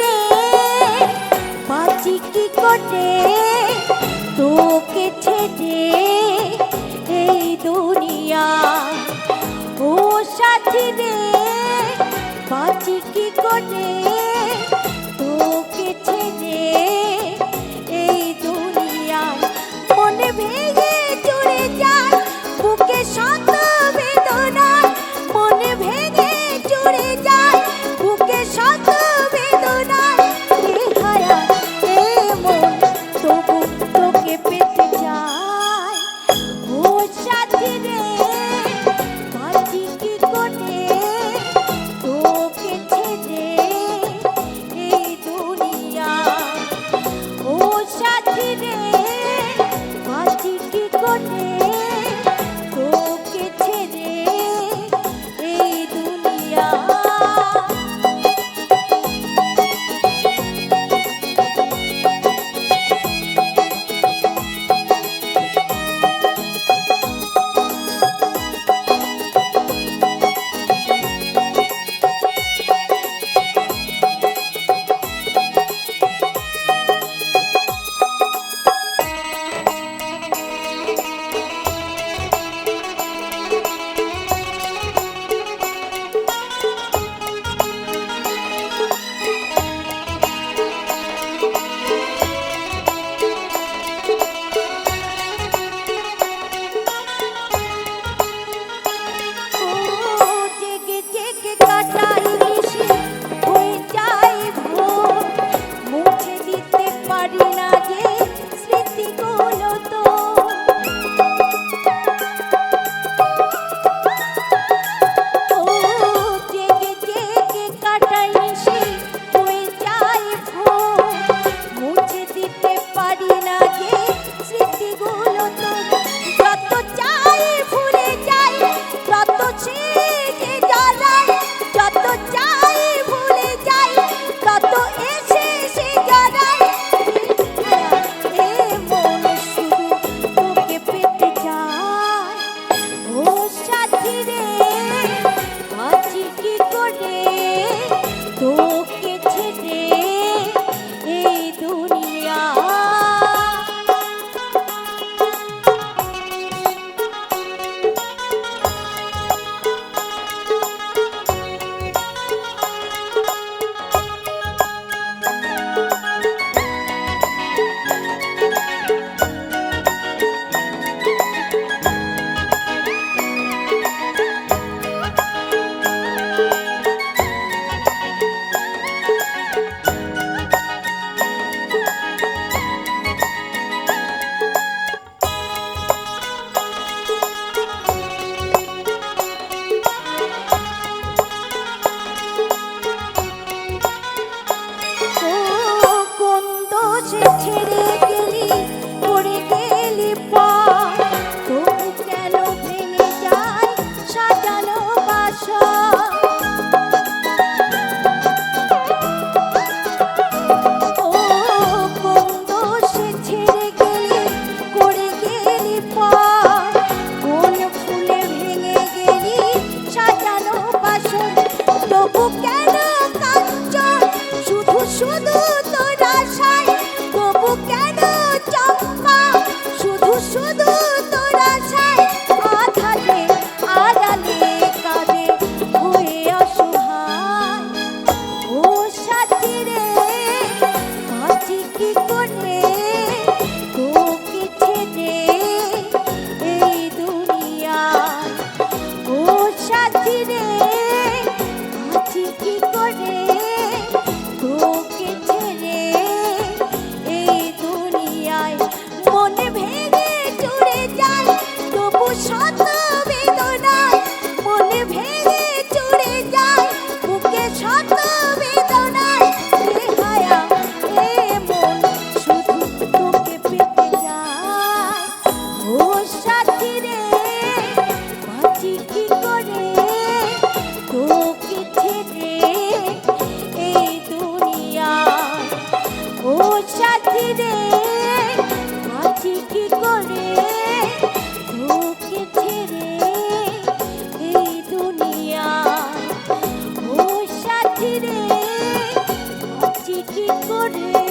রে বাঁচি কি করে তোকে ছেড়ে এই দুনিয়া ও সাথী রে বাঁচি কি করে পারি না। Todd oh